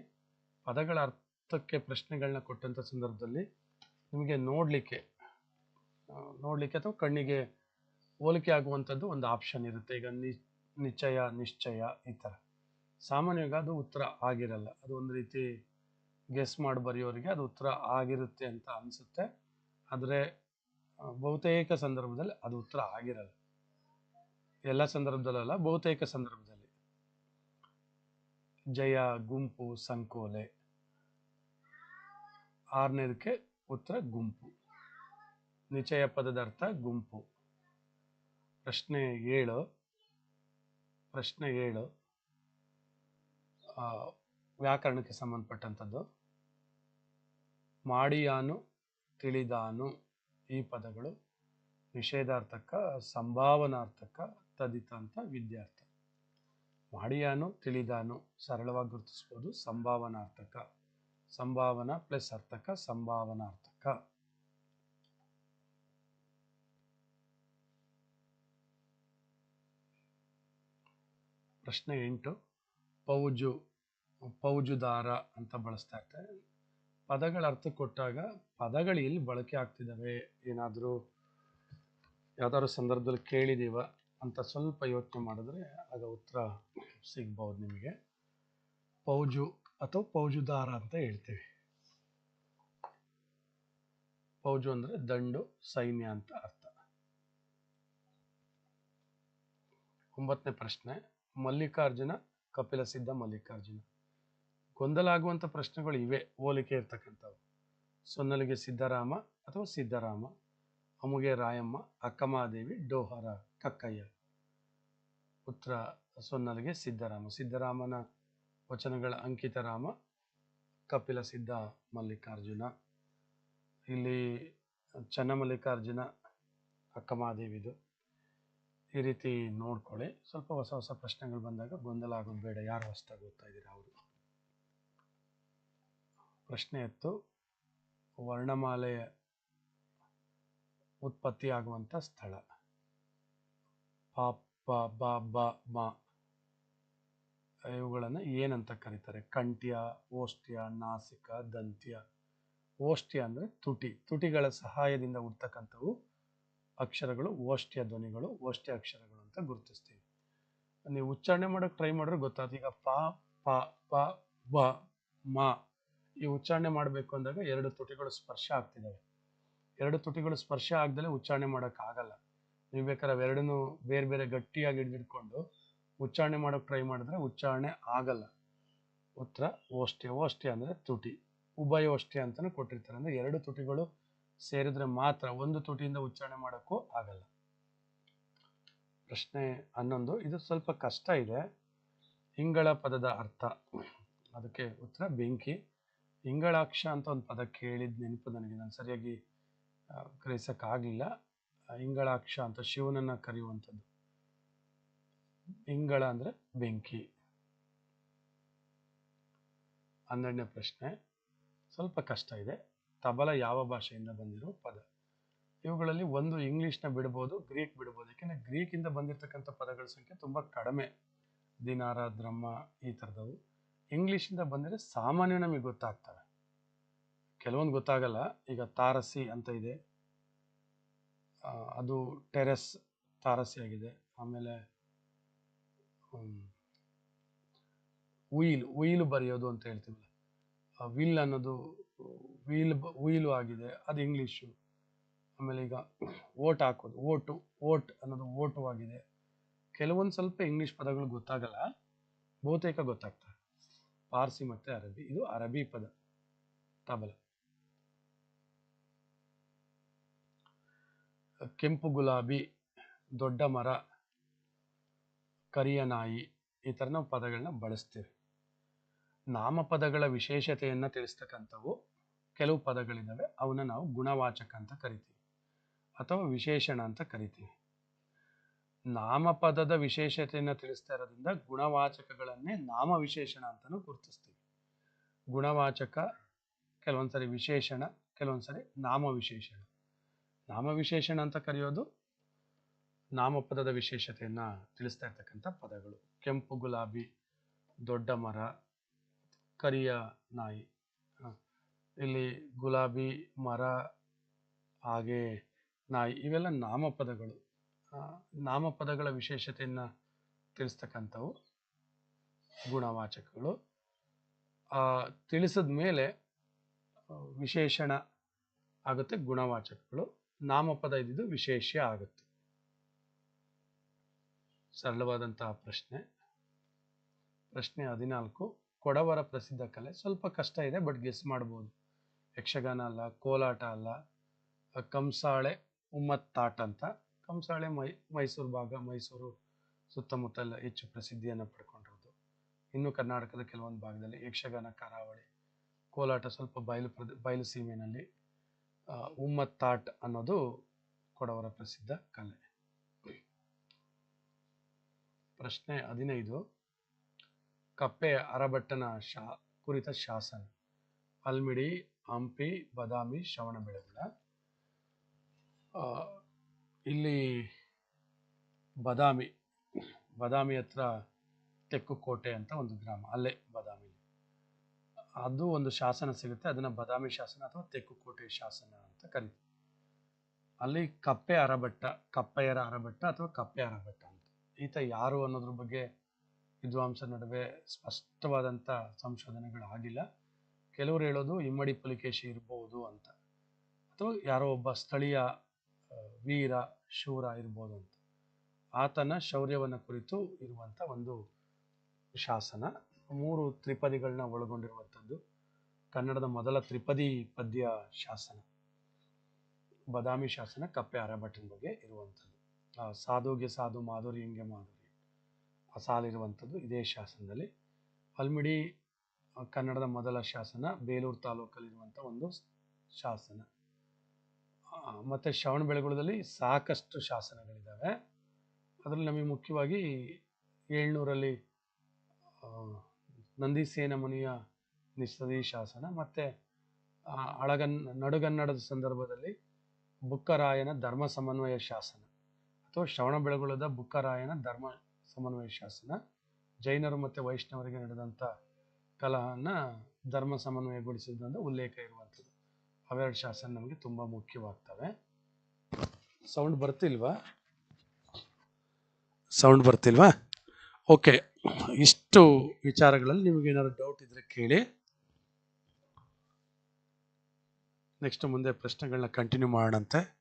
ಪದಗಳ ಅರ್ಥಕ್ಕೆ ಪ್ರಶ್ನೆಗಳನ್ನ ಕೊಟ್ಟಂಥ ಸಂದರ್ಭದಲ್ಲಿ ನಿಮಗೆ ನೋಡಲಿಕ್ಕೆ ನೋಡಲಿಕ್ಕೆ ಅಥವಾ ಕಣ್ಣಿಗೆ ಹೋಲಿಕೆ ಆಗುವಂಥದ್ದು ಒಂದು ಆಪ್ಷನ್ ಇರುತ್ತೆ. ಈಗ ನಿ, ನಿಶ್ಚಯ ನಿಶ್ಚಯ ಈ ಥರ ಸಾಮಾನ್ಯವಾಗಿ ಅದು ಉತ್ತರ ಆಗಿರಲ್ಲ. ಅದು ಒಂದು ರೀತಿ ಗೆಸ್ ಮಾಡಿ ಬರೆಯೋರಿಗೆ ಅದು ಉತ್ತರ ಆಗಿರುತ್ತೆ ಅಂತ ಅನಿಸುತ್ತೆ. ಆದರೆ ಬಹುತೇಕ ಸಂದರ್ಭದಲ್ಲಿ ಅದು ಉತ್ತರ ಆಗಿರಲ್ಲ. ಎಲ್ಲ ಸಂದರ್ಭದಲ್ಲಲ್ಲ ಬಹುತೇಕ ಸಂದರ್ಭದಲ್ಲಿ. ಜಯ, ಗುಂಪು, ಸಂಕೋಲೆ. ಆರನೇದಕ್ಕೆ ಉತ್ತರ ಗುಂಪು. ನಿಚಯ ಪದದ ಅರ್ಥ ಗುಂಪು. ಪ್ರಶ್ನೆ ಏಳು. ಪ್ರಶ್ನೆ ಏಳು. ವ್ಯಾಕರಣಕ್ಕೆ ಸಂಬಂಧಪಟ್ಟಂಥದ್ದು. ಮಾಡಿಯಾನು, ತಿಳಿದಾನು, ಈ ಪದಗಳು ನಿಷೇಧಾರ್ಥಕ, ಸಂಭಾವನಾರ್ಥಕ ತದಿತ ಅಂತ ವಿದ್ಯಾರ್ಥ. ಮಾಡಿಯಾನು, ತಿಳಿದಾನು, ಸರಳವಾಗಿ ಗುರುತಿಸ್ಬೋದು, ಸಂಭಾವನಾರ್ಥಕ. ಸಂಭಾವನಾ ಪ್ಲಸ್ ಅರ್ಥಕ, ಸಂಭಾವನಾರ್ಥಕ. ಪ್ರಶ್ನೆ ಎಂಟು, ಪೌಜು, ಪೌಜುದಾರ ಅಂತ ಬಳಸ್ತಾ ಇರ್ತಾರೆ ಪದಗಳ ಅರ್ಥ ಕೊಟ್ಟಾಗ ಪದಗಳು ಇಲ್ಲಿ ಬಳಕೆ ಆಗ್ತಿದ್ದಾವೆ? ಏನಾದರೂ ಯಾವ್ದಾದ್ರು ಸಂದರ್ಭದಲ್ಲಿ ಕೇಳಿದೀವ ಅಂತ ಸ್ವಲ್ಪ ಯೋಚನೆ ಮಾಡಿದ್ರೆ ಆಗ ಉತ್ತರ ಸಿಗ್ಬೋದು ನಿಮಗೆ. ಪೌಜು ಅಥವಾ ಪೌಜುದಾರ ಅಂತ ಹೇಳ್ತೀವಿ. ಪೌಜು ಅಂದ್ರೆ ದಂಡು, ಸೈನ್ಯ ಅಂತ ಅರ್ಥ. ಒಂಬತ್ತನೇ ಪ್ರಶ್ನೆ. ಮಲ್ಲಿಕಾರ್ಜುನ, ಕಪಿಲ ಸಿದ್ಧ ಮಲ್ಲಿಕಾರ್ಜುನ. ಗೊಂದಲ ಆಗುವಂಥ ಪ್ರಶ್ನೆಗಳು ಇವೆ, ಹೋಲಿಕೆ ಇರ್ತಕ್ಕಂಥವು. ಸೊನ್ನಲಿಗೆ ಸಿದ್ದರಾಮ ಅಥವಾ ಸಿದ್ದರಾಮ, ಅಮುಗೆ ರಾಯಮ್ಮ ಅಕ್ಕಮಾದೇವಿ ಡೋಹರ, ಕಕ್ಕಯ್ಯ. ಪುತ್ರ ಸೊನ್ನಲಿಗೆ ಸಿದ್ದರಾಮ. ಸಿದ್ದರಾಮನ ವಚನಗಳ ಅಂಕಿತ ರಾಮ, ಕಪಿಲ ಸಿದ್ಧ ಮಲ್ಲಿಕಾರ್ಜುನ. ಇಲ್ಲಿ ಚನ್ನಮಲ್ಲಿಕಾರ್ಜುನ ಅಕ್ಕಮಾದೇವಿದು ಈ ರೀತಿ ನೋಡ್ಕೊಳ್ಳಿ. ಸ್ವಲ್ಪ ಹೊಸ ಹೊಸ ಪ್ರಶ್ನೆಗಳು ಬಂದಾಗ ಗೊಂದಲ ಆಗೋದು ಬೇಡ. ಯಾರು ಹೊಸದಾಗಿ ಓದ್ತಾ ಇದ್ದೀರಾ ಅವರು? ಪ್ರಶ್ನೆ ಎತ್ತು. ವರ್ಣಮಾಲೆಯ ಉತ್ಪತ್ತಿ ಆಗುವಂಥ ಸ್ಥಳ ಪಾಪ ಬ ಬ, ಮ. ಇವುಗಳನ್ನು ಏನಂತ ಕರೀತಾರೆ? ಕಂಠ್ಯ ಓಷ್ಟ್ಯ ನಾಸಿಕ, ದಂತ್ಯ. ಓಷ್ಟ್ಯ ಅಂದರೆ ತುಟಿ. ತುಟಿಗಳ ಸಹಾಯದಿಂದ ಹುಡ್ತಕ್ಕಂಥವು ಅಕ್ಷರಗಳು ಓಷ್ಠ್ಯ ಧ್ವನಿಗಳು ಓಷ್ಠ್ಯ ಅಕ್ಷರಗಳು ಅಂತ ಗುರುತಿಸ್ತೀವಿ. ನೀವು ಉಚ್ಚಾರಣೆ ಮಾಡೋಕೆ ಟ್ರೈ ಮಾಡಿದ್ರೆ ಗೊತ್ತಾಗುತ್ತೆ. ಈಗ ಪ ಪ ಪ, ಬ, ಮ ಈ ಉಚ್ಚಾರಣೆ ಮಾಡಬೇಕು ಅಂದಾಗ ಎರಡು ತುಟಿಗಳು ಸ್ಪರ್ಶ ಆಗ್ತಿದ್ದಾವೆ. ಎರಡು ತುಟಿಗಳು ಸ್ಪರ್ಶ ಆಗ್ದಲೆ ಉಚ್ಚಾರಣೆ ಮಾಡೋಕ್ಕಾಗಲ್ಲ ನೀವು ಬೇಕಾದ್ರೆ ಅವೆರಡನ್ನೂ ಬೇರೆ ಬೇರೆ ಗಟ್ಟಿಯಾಗಿ ಹಿಡಿದಿಟ್ಕೊಂಡು ಉಚ್ಚಾರಣೆ ಮಾಡೋಕೆ ಟ್ರೈ ಮಾಡಿದ್ರೆ ಉಚ್ಚಾರಣೆ ಆಗಲ್ಲ. ಉತ್ತರ ಓಷ್ಠ್ಯ ಓಷ್ಠ್ಯ ಅಂದರೆ ತುಟಿ ಉಭಯೋಷ್ಟ್ಯ ಅಂತಲೂ ಕೊಟ್ಟಿರ್ತಾರೆ. ಅಂದರೆ ಎರಡು ತುಟಿಗಳು ಸೇರಿದ್ರೆ ಮಾತ್ರ ಒಂದು ತುಟಿಯಿಂದ ಉಚ್ಚಾರಣೆ ಮಾಡೋಕ್ಕೂ ಆಗಲ್ಲ. ಪ್ರಶ್ನೆ ಹನ್ನೊಂದು, ಇದು ಸ್ವಲ್ಪ ಕಷ್ಟ ಇದೆ. ಇಂಗಳ ಪದದ ಅರ್ಥ. ಅದಕ್ಕೆ ಉತ್ತರ, ಬೆಂಕಿ. ಇಂಗಳಾಕ್ಷ ಅಂತ ಒಂದು ಪದ ಕೇಳಿದ ನೆನಪು ನನಗೆ. ನಾನು ಸರಿಯಾಗಿ ಗ್ರಹಿಸಕ್ಕಾಗ್ಲಿಲ್ಲ. ಇಂಗಳಾಕ್ಷ ಅಂತ ಶಿವನನ್ನ ಕರೆಯುವಂಥದ್ದು. ಇಂಗಳ ಅಂದ್ರೆ ಬೆಂಕಿ. ಹನ್ನೆರಡನೇ ಪ್ರಶ್ನೆ. ಸ್ವಲ್ಪ ಕಷ್ಟ ಇದೆ. ತಬಲ ಯಾವ ಭಾಷೆಯಿಂದ ಬಂದಿರೋ ಪದ. ಇವುಗಳಲ್ಲಿ ಒಂದು ಇಂಗ್ಲಿಷ್ನ ಬಿಡ್ಬೋದು, ಗ್ರೀಕ್ ಬಿಡ್ಬೋದು. ಯಾಕೆಂದ್ರೆ ಗ್ರೀಕಿಂದ ಬಂದಿರತಕ್ಕಂಥ ಪದಗಳ ಸಂಖ್ಯೆ ತುಂಬ ಕಡಿಮೆ. ದಿನಾರ ದ್ರಮ್ಮ ಈ ಥರದವು. ಇಂಗ್ಲೀಷಿಂದ ಬಂದರೆ ಸಾಮಾನ್ಯ ನಮಗೆ ಗೊತ್ತಾಗ್ತವೆ. ಕೆಲವೊಂದು ಗೊತ್ತಾಗಲ್ಲ. ಈಗ ತಾರಸಿ ಅಂತ ಇದೆ. ಅದು ಟೆರೆಸ್ ತಾರಸಿ ಆಗಿದೆ. ಆಮೇಲೆ ಉಯಿಲ್ ಉಯಿಲು ಬರೆಯೋದು ಅಂತ ಹೇಳ್ತೀವಿ ವಿಲ್ ಅನ್ನೋದು ವೀಲ್ ವೀಲ್ ಆಗಿದೆ, ಅದು ಇಂಗ್ಲೀಷು. ಆಮೇಲೆ ಈಗ ಓಟ್ ಹಾಕೋದು ಓಟು ಓಟ್ ಅನ್ನೋದು ಓಟು ಆಗಿದೆ. ಕೆಲವೊಂದು ಸ್ವಲ್ಪ ಇಂಗ್ಲೀಷ್ ಪದಗಳು ಗೊತ್ತಾಗಲ್ಲ, ಬಹುತೇಕ ಗೊತ್ತಾಗ್ತವೆ. ಪಾರ್ಸಿ ಮತ್ತು ಅರಬಿ, ಇದು ಅರಬಿ ಪದ, ತಬಲ. ಕೆಂಪು ಗುಲಾಬಿ, ದೊಡ್ಡ ಮರ, ಕರಿಯ ನಾಯಿ, ಈ ಥರ ನಾವು ಪದಗಳನ್ನ ಬಳಸ್ತೀವಿ. ನಾಮಪದಗಳ ವಿಶೇಷತೆಯನ್ನು ತಿಳಿಸ್ತಕ್ಕಂಥವು ಕೆಲವು ಪದಗಳಿದ್ದಾವೆ. ಅವನ್ನ ನಾವು ಗುಣವಾಚಕ ಅಂತ ಕರಿತೀವಿ ಅಥವಾ ವಿಶೇಷಣ ಅಂತ ಕರಿತೀವಿ. ನಾಮಪದದ ವಿಶೇಷತೆಯನ್ನು ತಿಳಿಸ್ತಾ ಇರೋದ್ರಿಂದ ಗುಣವಾಚಕಗಳನ್ನೇ ನಾಮ ವಿಶೇಷಣ ಅಂತಲೂ ಗುರುತಿಸ್ತೀವಿ. ಗುಣವಾಚಕ, ಕೆಲವೊಂದ್ಸರಿ ವಿಶೇಷಣ, ಕೆಲವೊಂದ್ಸರಿ ನಾಮ ವಿಶೇಷಣ. ನಾಮ ವಿಶೇಷಣ ಅಂತ ಕರೆಯೋದು ನಾಮಪದದ ವಿಶೇಷತೆಯನ್ನು ತಿಳಿಸ್ತಾ ಇರ್ತಕ್ಕಂಥ ಪದಗಳು. ಕೆಂಪು ಗುಲಾಬಿ, ದೊಡ್ಡ ಮರ, ಕರಿಯ ನಾಯಿ. ಇಲ್ಲಿ ಗುಲಾಬಿ, ಮರ, ಹಾಗೆ ನಾಯಿ ಇವೆಲ್ಲ ನಾಮಪದಗಳು. ನಾಮಪದಗಳ ವಿಶೇಷತೆಯನ್ನು ತಿಳಿಸ್ತಕ್ಕಂಥವು ಗುಣವಾಚಕಗಳು. ತಿಳಿಸಿದ ಮೇಲೆ ವಿಶೇಷಣ ಆಗುತ್ತೆ ಗುಣವಾಚಕಗಳು. ನಾಮಪದ ಇದ್ದಿದ್ದು ವಿಶೇಷ ಆಗುತ್ತೆ. ಸರಳವಾದಂತಹ ಪ್ರಶ್ನೆ. ಪ್ರಶ್ನೆ ಹದಿನಾಲ್ಕು. ಕೊಡವರ ಪ್ರಸಿದ್ಧ ಕಲೆ. ಸ್ವಲ್ಪ ಕಷ್ಟ ಇದೆ, ಬಟ್ ಗೆಸ್ ಮಾಡ್ಬೋದು. ಯಕ್ಷಗಾನ ಅಲ್ಲ, ಕೋಲಾಟ ಅಲ್ಲ ಕಂಸಾಳೆ ಉಮ್ಮತ್ತಾಟ ಅಂತ. ಕಂಸಾಳೆ ಮೈ, ಮೈಸೂರು ಭಾಗ, ಮೈಸೂರು ಸುತ್ತಮುತ್ತ ಎಲ್ಲ ಹೆಚ್ಚು ಪ್ರಸಿದ್ಧಿಯನ್ನು ಪಡ್ಕೊಂಡಿರೋದು. ಇನ್ನು ಕರ್ನಾಟಕದ ಕೆಲವೊಂದು ಭಾಗದಲ್ಲಿ ಯಕ್ಷಗಾನ ಕರಾವಳಿ, ಕೋಲಾಟ ಸ್ವಲ್ಪ ಬಯಲು ಪ್ರದೇ ಬಯಲು ಸೀಮೆಯಲ್ಲಿ ಉಮ್ಮತ್ತಾಟ್ ಅನ್ನೋದು ಕೊಡವರ ಪ್ರಸಿದ್ಧ ಕಲೆ. ಪ್ರಶ್ನೆ ಹದಿನೈದು. ಕಪ್ಪೆ ಅರಭಟ್ಟನ ಶಾ, ಕುರಿತ ಶಾಸನ, ಅಲ್ಮಿಡಿ ಹಂಪಿ, ಬದಾಮಿ ಶ್ರವಣಬೆಳಗೊಳ ಇಲ್ಲಿ ಬದಾಮಿ ಬದಾಮಿ ಹತ್ರ ತೆಕ್ಕುಕೋಟೆ ಅಂತ ಒಂದು ಗ್ರಾಮ, ಅಲ್ಲೇ ಬದಾಮಿ ಅದು ಒಂದು ಶಾಸನ ಸಿಗುತ್ತೆ, ಅದನ್ನ ಬದಾಮಿ ಶಾಸನ ಅಥವಾ ತೆಕ್ಕುಕೋಟೆ ಶಾಸನ ಅಂತ ಕರಿತೀವಿ ಅಲ್ಲಿ ಕಪ್ಪೆ ಅರಭಟ್ಟ, ಕಪ್ಪೆಯರ ಅರಭಟ್ಟ ಅಥವಾ ಕಪ್ಪೆ ಅರಭಟ್ಟ ಅಂತ. ಈತ ಯಾರು ಅನ್ನೋದ್ರ ಬಗ್ಗೆ ವಿದ್ವಾಂಸರ ನಡುವೆ ಸ್ಪಷ್ಟವಾದಂಥ ಸಂಶೋಧನೆಗಳು ಆಗಿಲ್ಲ. ಕೆಲವರು ಹೇಳೋದು ಇಮ್ಮಡಿ ಪುಲಿಕೇಶಿ ಇರ್ಬೋದು ಅಂತ. ಅಥವಾ ಯಾರೋ ಒಬ್ಬ ಸ್ಥಳೀಯ ವೀರ ಶೂರ ಇರ್ಬೋದು ಅಂತ. ಆತನ ಶೌರ್ಯವನ್ನು ಕುರಿತು ಇರುವಂಥ ಒಂದು ಶಾಸನ. ಮೂರು ತ್ರಿಪದಿಗಳನ್ನ ಒಳಗೊಂಡಿರುವಂಥದ್ದು. ಕನ್ನಡದ ಮೊದಲ ತ್ರಿಪದಿ ಪದ್ಯ ಶಾಸನ. ಬದಾಮಿ ಶಾಸನ ಕಪ್ಪೆ ಅರಭಟ್ಟನ ಬಗ್ಗೆ ಇರುವಂಥದ್ದು. ಆ, ಸಾಧುಗೆ ಸಾಧು ಮಾಧುರ್ಯಂಗೆ ಹಿಂಗೆ ಆ ಸಾಲಿರುವಂಥದ್ದು ಇದೇ ಶಾಸನದಲ್ಲಿ. ಹಲ್ಮಿಡಿ ಆ, ಕನ್ನಡದ ಮೊದಲ ಶಾಸನ ಬೇಲೂರು ತಾಲೂಕಲ್ಲಿರುವಂಥ ಒಂದು ಶಾಸನ. ಮತ್ತು ಶ್ರವಣ ಶ್ರವಣಬೆಳಗೊಳದಲ್ಲಿ ಸಾಕಷ್ಟು ಶಾಸನಗಳಿದ್ದಾವೆ. ಅದರಲ್ಲಿ ನಮಗೆ ಮುಖ್ಯವಾಗಿ ಏಳ್ನೂರಲ್ಲಿ ನಂದಿಸೇನ ಮುನಿಯ ನಿಸ್ತದಿ ಶಾಸನ, ಮತ್ತೆ ಹಳಗನ್ ನಡುಗನ್ನಡದ ಸಂದರ್ಭದಲ್ಲಿ ಬುಕ್ಕರಾಯನ ಧರ್ಮ ಸಮನ್ವಯ ಶಾಸನ, ಅಥವಾ ಶ್ರವಣಬೆಳಗೊಳದ ಬುಕ್ಕರಾಯನ ಧರ್ಮ ಸಮನ್ವಯ ಶಾಸನ, ಜೈನರು ಮತ್ತು ವೈಷ್ಣವರಿಗೆ ನಡೆದಂಥ ಕಲಹನ ಧರ್ಮ ಸಮನ್ವಯಗೊಳಿಸಿದಂಥ ಉಲ್ಲೇಖ ಇರುವಂಥದ್ದು. ಅವೆರಡು ಶಾಸನ ನಮಗೆ ತುಂಬ ಮುಖ್ಯವಾಗ್ತವೆ. ಸೌಂಡ್ ಬರ್ತಿಲ್ವಾ? ಸೌಂಡ್ ಬರ್ತಿಲ್ವಾ? ಓಕೆ ಇಷ್ಟು ವಿಚಾರಗಳಲ್ಲಿ ನಿಮಗೆ ಏನಾದ್ರು ಡೌಟ್ ಇದ್ರೆ ಕೇಳಿ. ನೆಕ್ಸ್ಟ್ ಮುಂದೆ ಪ್ರಶ್ನೆಗಳನ್ನ ಕಂಟಿನ್ಯೂ ಮಾಡೋಣಂತೆ.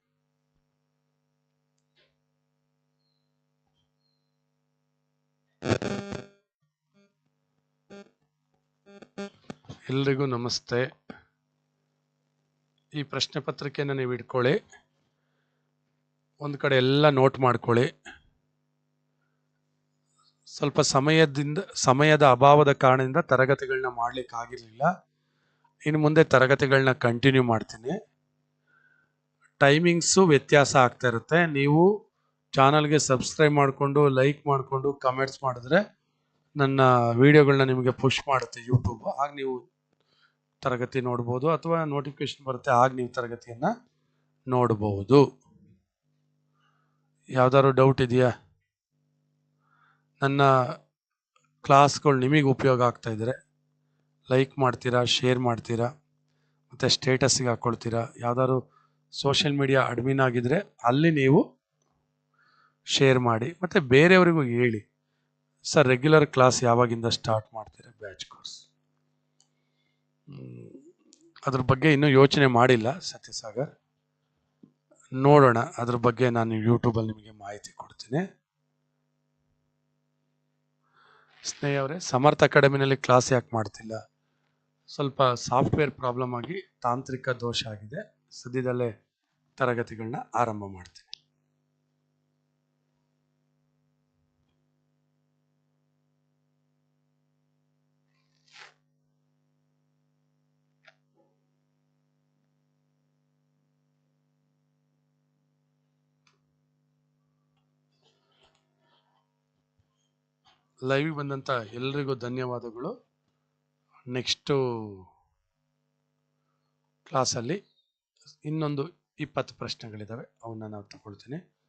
ಎಲ್ರಿಗೂ ನಮಸ್ತೆ. ಈ ಪ್ರಶ್ನೆ ಪತ್ರಿಕೆಯನ್ನು ನೀವು ಇಟ್ಕೊಳ್ಳಿ. ಒಂದು ಕಡೆ ಎಲ್ಲ ನೋಟ್ ಮಾಡ್ಕೊಳ್ಳಿ. ಸ್ವಲ್ಪ ಸಮಯದಿಂದ, ಸಮಯದ ಅಭಾವದ ಕಾರಣದಿಂದ ತರಗತಿಗಳನ್ನ ಮಾಡ್ಲಿಕ್ಕೆ ಆಗಿರಲಿಲ್ಲ. ಇನ್ನು ಮುಂದೆ ತರಗತಿಗಳನ್ನ ಕಂಟಿನ್ಯೂ ಮಾಡ್ತೀನಿ. ಟೈಮಿಂಗ್ಸು ವ್ಯತ್ಯಾಸ ಆಗ್ತಾ ಇರುತ್ತೆ. ನೀವು ಚಾನಲ್ಗೆ ಸಬ್ಸ್ಕ್ರೈಬ್ ಮಾಡಿಕೊಂಡು ಲೈಕ್ ಮಾಡಿಕೊಂಡು ಕಮೆಂಟ್ಸ್ ಮಾಡಿದ್ರೆ ನನ್ನ ವಿಡಿಯೋಗಳನ್ನ ನಿಮಗೆ ಪುಷ್ ಮಾಡುತ್ತೆ ಯೂಟ್ಯೂಬ್ ಆಗ ನೀವು ತರಗತಿ ನೋಡ್ಬೋದು ಅಥವಾ ನೋಟಿಫಿಕೇಶನ್ ಬರುತ್ತೆ, ಆಗ ನೀವು ತರಗತಿಯನ್ನು ನೋಡಬಹುದು ಯಾವ್ದಾದ್ರು ಡೌಟ್ ಇದೆಯಾ? ನನ್ನ ಕ್ಲಾಸ್ಗಳು ನಿಮಗೆ ಉಪಯೋಗ ಆಗ್ತಾ ಇದ್ರೆ ಲೈಕ್ ಮಾಡ್ತೀರಾ ಶೇರ್ ಮಾಡ್ತೀರಾ, ಮತ್ತು ಸ್ಟೇಟಸ್ಗೆ ಹಾಕ್ಕೊಳ್ತೀರಾ ಯಾವ್ದಾದ್ರು ಸೋಷಿಯಲ್ ಮೀಡಿಯಾ ಅಡ್ಮಿನ್ ಆಗಿದ್ರೆ ಅಲ್ಲಿ ನೀವು ಶೇರ್ ಮಾಡಿ, ಮತ್ತು ಬೇರೆಯವರಿಗೂ ಹೇಳಿ. ಸರ್ ರೆಗ್ಯುಲರ್ ಕ್ಲಾಸ್ ಯಾವಾಗಿಂದ ಸ್ಟಾರ್ಟ್ ಮಾಡ್ತೀರಾ ಬ್ಯಾಚ್ ಕೋರ್ಸ್ ಅದ್ರ ಬಗ್ಗೆ ಇನ್ನೂ ಯೋಚನೆ ಮಾಡಿಲ್ಲ ಸತ್ಯಸಾಗರ್. ನೋಡೋಣ, ಅದ್ರ ಬಗ್ಗೆ ನಾನು ಯೂಟ್ಯೂಬಲ್ಲಿ ನಿಮಗೆ ಮಾಹಿತಿ ಕೊಡ್ತೀನಿ. ಸ್ನೇಹ ಅವರೇ, ಸಮರ್ಥ ಅಕಾಡೆಮಿನಲ್ಲಿ ಕ್ಲಾಸ್ ಯಾಕೆ ಮಾಡ್ತಿಲ್ಲ? ಸ್ವಲ್ಪ ಸಾಫ್ಟ್ವೇರ್ ಪ್ರಾಬ್ಲಮ್ ಆಗಿ ತಾಂತ್ರಿಕ ದೋಷ ಆಗಿದೆ. ಸದ್ಯದಲ್ಲೇ ತರಗತಿಗಳನ್ನ ಆರಂಭ ಮಾಡ್ತೀನಿ. ಲೈವ್ ಬಂದಂತ ಎಲ್ರಿಗೂ ಧನ್ಯವಾದಗಳು. ನೆಕ್ಸ್ಟು ಕ್ಲಾಸಲ್ಲಿ ಇನ್ನೊಂದು ಇಪ್ಪತ್ತು ಪ್ರಶ್ನೆಗಳಿದ್ದಾವೆ ಅವನ್ನ ನಾವು ತಗೊಳ್ತೀನಿ.